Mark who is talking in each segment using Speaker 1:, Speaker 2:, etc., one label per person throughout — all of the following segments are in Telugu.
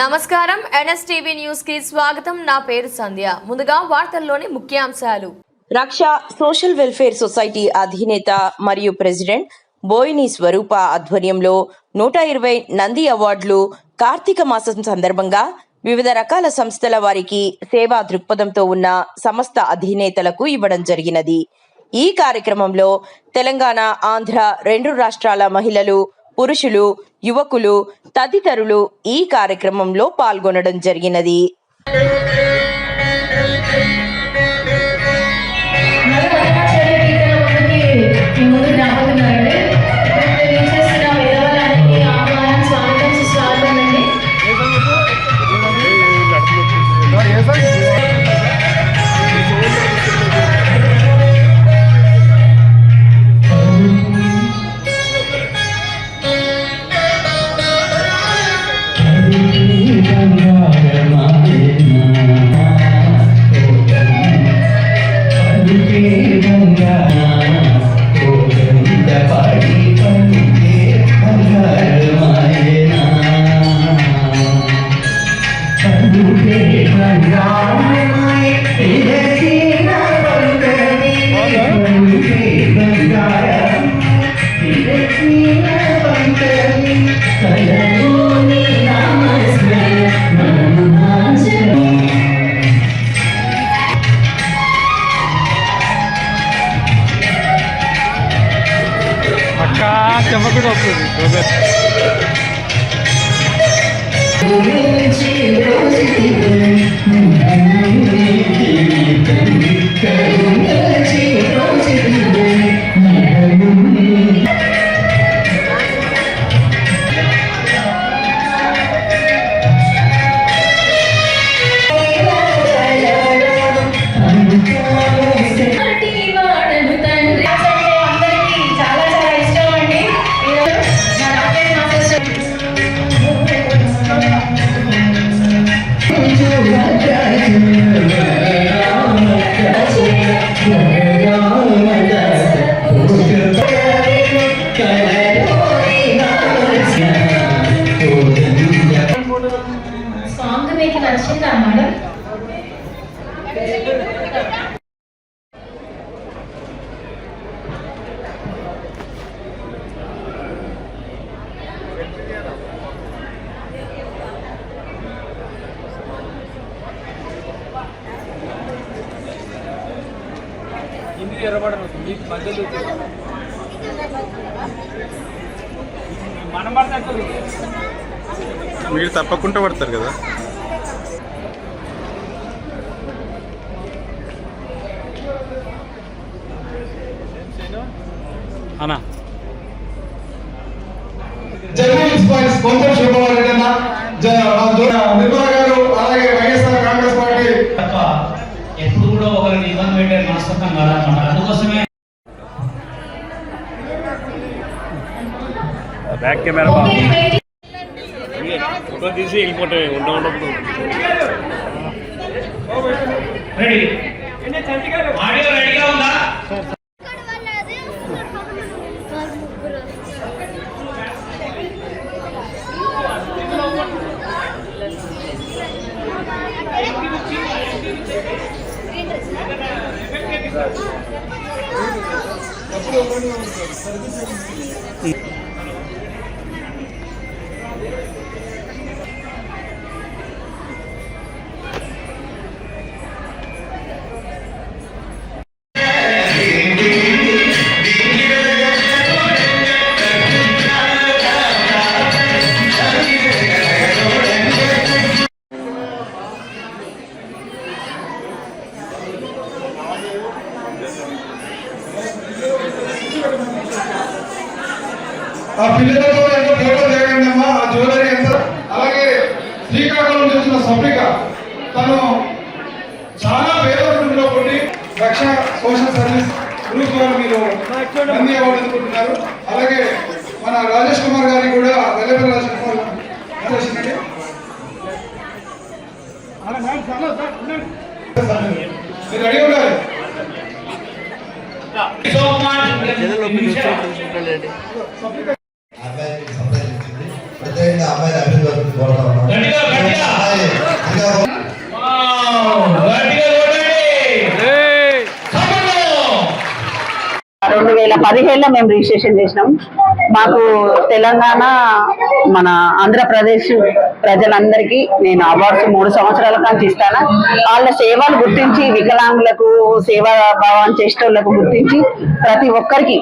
Speaker 1: నమస్కారం. ఎన్ఎస్టీవీ న్యూస్కి స్వాగతం. నా పేరు సంధ్య. ముందుగా వార్తల్లోని ముఖ్యాంశాలు.
Speaker 2: రక్ష సోషల్ వెల్ఫేర్ సొసైటీ అధినేత మరియు ప్రెసిడెంట్ బోయిని స్వరూప ఆధ్వర్యంలో నూట ఇరవై నంది అవార్డులు కార్తీక మాసం సందర్భంగా వివిధ రకాల సంస్థల వారికి సేవా దృక్పథంతో ఉన్న సమస్త అధినేతలకు ఇవ్వడం జరిగినది. ఈ కార్యక్రమంలో తెలంగాణ ఆంధ్ర రెండు రాష్ట్రాల మహిళలు పురుషులు యువకులు తదితరులు ఈ కార్యక్రమంలో పాల్గొనడం జరిగినది.
Speaker 3: Caraca, eu ఈరోజు
Speaker 4: మీరు తప్పకుండా పడతారు కదా.
Speaker 5: అన్నా.
Speaker 6: జర్నలిస్ట్ పాయింట్స్ కొంచెం శుభవారు రెడ్డి నిర్మలా గారు అలాగే వైఎస్ఆర్ కాంగ్రెస్ పార్టీ.
Speaker 7: తప్ప ఎప్పుడు కూడా ఒకరిని ఇబ్బంది పెట్టే మనస్తత్వం కాదనమాట. అందుకోసమే
Speaker 5: బ్యాక్ కెమెరా ఫోటో తీసి వెళ్ళిపోతే ఉండ ఉండదు
Speaker 7: రెడీ
Speaker 6: చేసిన సభ్రిక తను చాలా పేద కుటుంబంలో పుట్టి రక్ష సోషల్ సర్వీస్ గ్రూప్ వారు మీరు నంది అవార్డు అందుకుంటున్నారు. అలాగే మన రాజేష్ కుమార్ గారికి కూడా వెల్లపల్లి రాజేష్ కుమార్? మీరు రెడీ ఉండాలి?
Speaker 7: సో
Speaker 8: వేల పదిహేడులో మేము రిజిస్ట్రేషన్ చేసినాం. మాకు తెలంగాణ మన ఆంధ్రప్రదేశ్ ప్రజలందరికీ నేను అవార్డ్స్ మూడు సంవత్సరాల నుంచి ఇస్తాను. వాళ్ళ సేవలు గుర్తించి వికలాంగులకు సేవా భావం చేసేటోళ్ళకు గుర్తించి ప్రతి ఒక్కరికి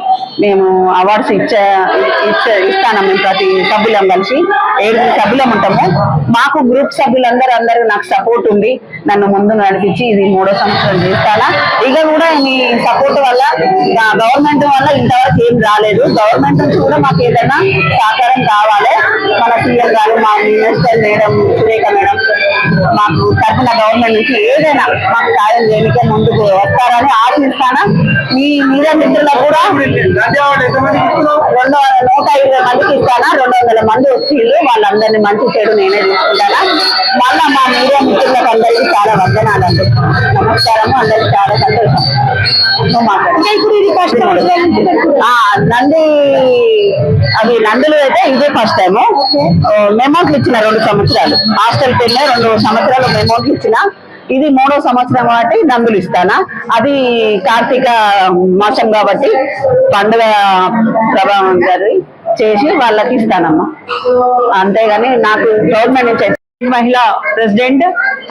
Speaker 8: మేము అవార్డ్స్ ఇచ్చే ఇచ్చే ఇస్తాను మేము ప్రతి సభ్యులం కలిసి. ఏడు సభ్యులం ఉంటాము మాకు గ్రూప్ సభ్యులందరూ అందరూ నాకు సపోర్ట్ ఉంది నన్ను ముందు నడిపించి ఇది మూడో సంవత్సరం చేస్తానా? ఇక కూడా మీ సపోర్ట్ వల్ల గవర్నమెంట్ వల్ల ఇంతవరకు ఏం రాలేదు. గవర్నమెంట్ నుంచి కూడా మాకు ఏదైనా సహకారం కావాలి. మన సీఎం గారు మా మినిస్టర్ మేడం సురేఖ మేడం మాకు తరఫున గవర్నమెంట్ నుంచి ఏదైనా మాకు సాయం చేయడానికి ముందుకు వస్తారని ఆశిస్తాను. మీ మీద మిత్రులకు కూడా రెండు నూట ఇరవై మందికి ఇస్తానా. రెండు వందల మంది వచ్చి వాళ్ళందరినీ మంచి చెడు నేనే చూసుకుంటానా మళ్ళా మా మీడియా మిత్రులకు అందరికీ చాలా వందనాలండి నమస్కారము. అందరికి చాలా సంతోషం. నంది అవి నందులు అయితే ఇదే ఫస్ట్ టైం మెమోట్లు ఇచ్చిన రెండు సంవత్సరాలు. హాస్టల్ పెళ్ళే రెండు సంవత్సరాలు అమౌంట్లు ఇచ్చిన ఇది మూడో సంవత్సరం కాబట్టి నందులు ఇస్తానా? అది కార్తీక మాసం కాబట్టి పండుగ ప్రభావం గారి చేసి వాళ్ళకి ఇస్తానమ్మా. అంతేగాని నాకు గవర్నమెంట్ నుంచి మహిళా president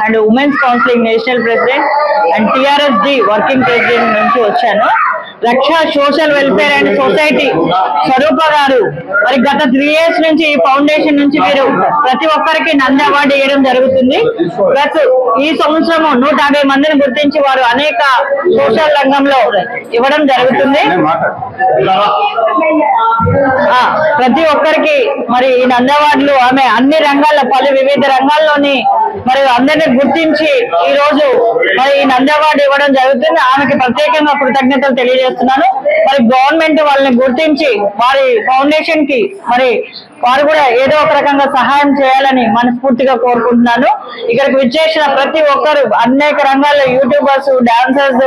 Speaker 8: and women's counselling national president and TRS D working president నుంచి వచ్చాను. Raksha social welfare and society Swaroopa గారు. మరి గత త్రీ ఇయర్స్ నుంచి ఈ ఫౌండేషన్ నుంచి మీరు ప్రతి ఒక్కరికి నంది అవార్డు ఇవ్వడం జరుగుతుంది. ప్లస్ ఈ సంవత్సరం నూట యాభై మందిని గుర్తించి వారు అనేక సోషల్ రంగంలో ఇవ్వడం జరుగుతుంది. ప్రతి ఒక్కరికి మరి ఈ నంది అవార్డులు ఆమె అన్ని రంగాల్లో పలు వివిధ రంగాల్లోని మరి అందరిని గుర్తించి ఈ రోజు మరి ఈ నంది అవార్డు ఇవ్వడం జరుగుతుంది. ఆమెకి ప్రత్యేకంగా కృతజ్ఞతలు తెలియజేస్తున్నాను మరి గవర్నమెంట్ వాళ్ళని గుర్తించి వారి ఫౌండేషన్కి మరి వారు కూడా ఏదో ఒక రకంగా సహాయం చేయాలని మనస్ఫూర్తిగా కోరుకుంటున్నాను. ఇక్కడికి విచ్చేసిన ప్రతి ఒక్కరు అనేక రంగాల్లో యూట్యూబర్స్ డాన్సర్స్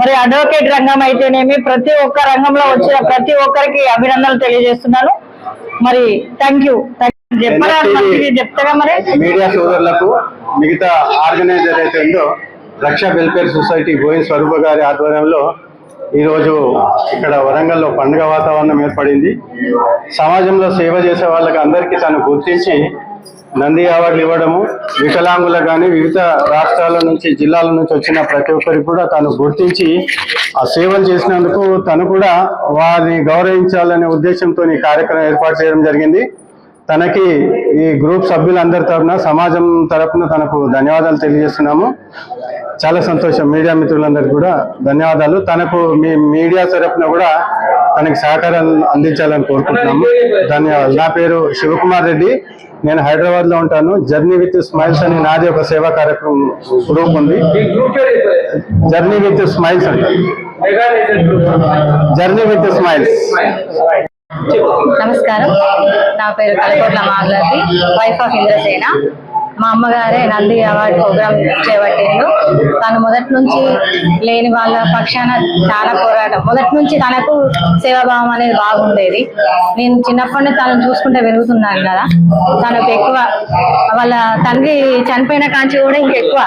Speaker 8: మరి అడ్వకేట్ రంగం అయితేనేమి ప్రతి ఒక్క రంగంలో వచ్చిన ప్రతి ఒక్కరికి అభినందనలు తెలియజేస్తున్నాను. మరి థ్యాంక్ యూ చెప్తారా మరి?
Speaker 4: మీడియా సోదరులకు మిగతా ఆర్గనైజర్ అయితే ఉందో రక్ష వెల్ఫేర్ సొసైటీ గోవింద్ స్వరూప గారి ఆధ్వర్యంలో ఈరోజు ఇక్కడ వరంగల్లో పండుగ వాతావరణం ఏర్పడింది. సమాజంలో సేవ చేసే వాళ్ళకి అందరికీ తను గుర్తించి నంది అవార్డులు ఇవ్వడము వికలాంగులకు కానీ వివిధ రాష్ట్రాల నుంచి జిల్లాల నుంచి వచ్చిన ప్రతి ఒక్కరికి కూడా తను గుర్తించి ఆ సేవలు చేసినందుకు తను కూడా వారిని గౌరవించాలనే ఉద్దేశంతో ఈ కార్యక్రమం ఏర్పాటు చేయడం జరిగింది. తనకి ఈ గ్రూప్ సభ్యులందరి తరఫున సమాజం తరఫున తనకు ధన్యవాదాలు తెలియజేస్తున్నాము. చాలా సంతోషం. మీడియా మిత్రులందరికీ కూడా ధన్యవాదాలు. తనకు మీ మీడియా తరఫున కూడా తనకి సహకారం అందించాలని కోరుకుంటున్నాము. ధన్యవాదాలు. నా పేరు శివకుమార్ రెడ్డి. నేను హైదరాబాద్లో ఉంటాను. జర్నీ విత్ స్మైల్స్ అని నాది ఒక సేవా కార్యక్రమం గ్రూప్ ఉంది జర్నీ విత్ స్మైల్స్ అంట. Journey with smiles.
Speaker 9: నమస్కారం. నా పేరు కలకోట్ల మాగలతి వైఫ్ ఆఫ్ ఇంద్రసేన. మా అమ్మగారే నంది అవార్డు ప్రోగ్రామ్ చేపట్టిండు తను మొదటి నుంచి లేని వాళ్ళ పక్షాన చాలా పోరాటం. మొదటి నుంచి తనకు సేవాభావం అనేది బాగుండేది. నేను చిన్నప్పటి నుంచి తనను చూసుకుంటే పెరుగుతున్నాను కదా. తనకు ఎక్కువ వాళ్ళ తండ్రి చనిపోయిన కాంచి కూడా ఇంకెక్కువ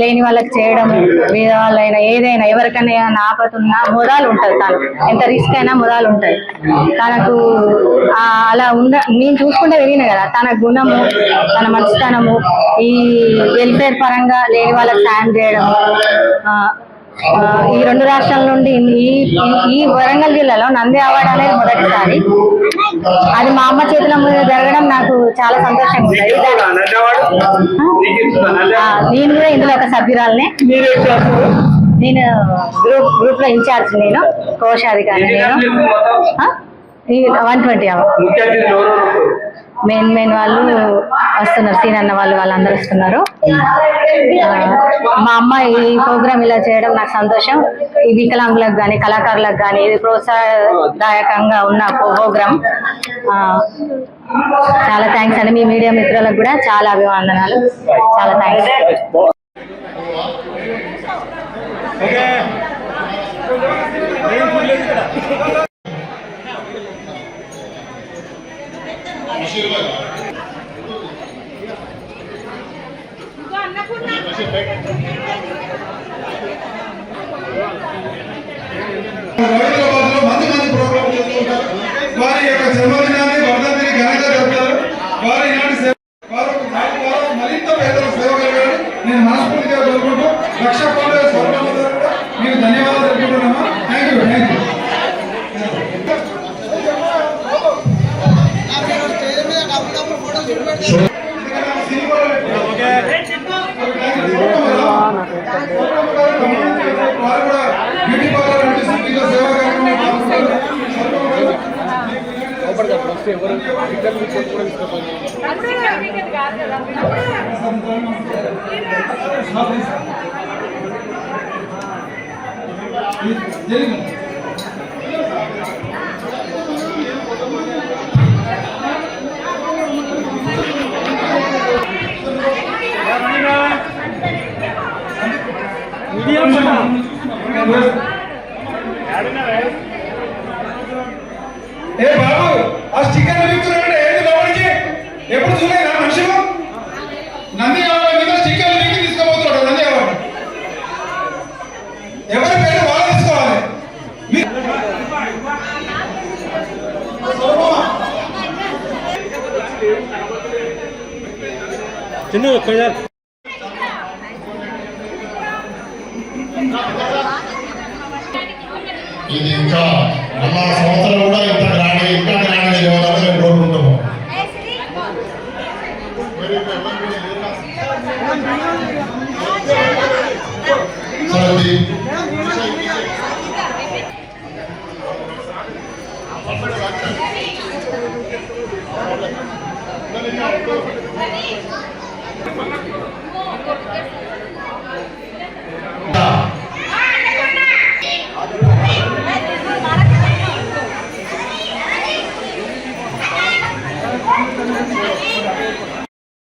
Speaker 9: లేని వాళ్ళకి చేయడం మీద వాళ్ళైనా ఏదైనా ఎవరికైనా ఆపతున్నా మురాలు ఉంటుంది తను ఎంత రిస్క్ అయినా మొదలు ఉంటుంది తనకు అలా ఉండ నేను చూసుకుంటే పెరిగిన కదా. తన గుణము తన మంచితనము ఈ వెల్ఫేర్ పరంగా లేని వాళ్ళకి సాయం చేయడం ఈ రెండు రాష్ట్రాల నుండి ఈ ఈ- వరంగల్ జిల్లాలో నంది అవార్డు అనేది మొదటిసారి. అది మా అమ్మ చేతుల మీద జరగడం నాకు చాలా సంతోషంగా ఉంది. నేను కూడా ఇందులో ఒక సభ్యురాలనే. నేను గ్రూప్ గ్రూప్లో ఇన్ఛార్జ్ నేను కోశాధికారి నేను. వన్ ట్వంటీ మెయిన్ మెయిన్ వాళ్ళు వస్తున్నారు సీన్ అన్న వాళ్ళు వాళ్ళందరూ వస్తున్నారు. మా అమ్మ ఈ ప్రోగ్రామ్ ఇలా చేయడం నాకు సంతోషం. ఈ వికలాంగులకు కానీ కళాకారులకు కానీ ఇది ప్రోత్సాహదాయకంగా ఉన్న ప్రోగ్రామ్. చాలా థ్యాంక్స్ అండి. మీ మీడియా మిత్రులకు కూడా చాలా అభివందనాలు చాలా థ్యాంక్స్.
Speaker 6: హైదరాబాద్ మంది మంది జరుపుకుంటారు వారి యొక్క జన్మదినాన్ని వర్ధంతిని ఘనంగా జరుపుతారు. వారి ఇలాంటి సేవ వారు మరింత పేదల సేవ కలిగారు నేను మనస్ఫూర్తిగా కోరుకుంటూ లక్ష కోట్ల స్వర్ణ మీకు ధన్యవాదాలు తెలుపుకుంటున్నామా థ్యాంక్ యూ థ్యాంక్ యూ జరిగింది ఏ బాబు ఆ స్టిక్కర్ విక్కుతున్నాడు ఏంటి లోపలికి ఎప్పుడు చూడలేదా మనుషులు నంది అవార్డు మీద స్టిక్కర్లు వీకి తీసుకోబోతున్నాడు నంది అవార్డు ఎవరి పేరు వాళ్ళు తీసుకోవాలి.
Speaker 5: చిన్న
Speaker 10: ఇది ఇంకా మళ్ళా సంవత్సరం కూడా ఇంత గ్రాండ్ ఇంకా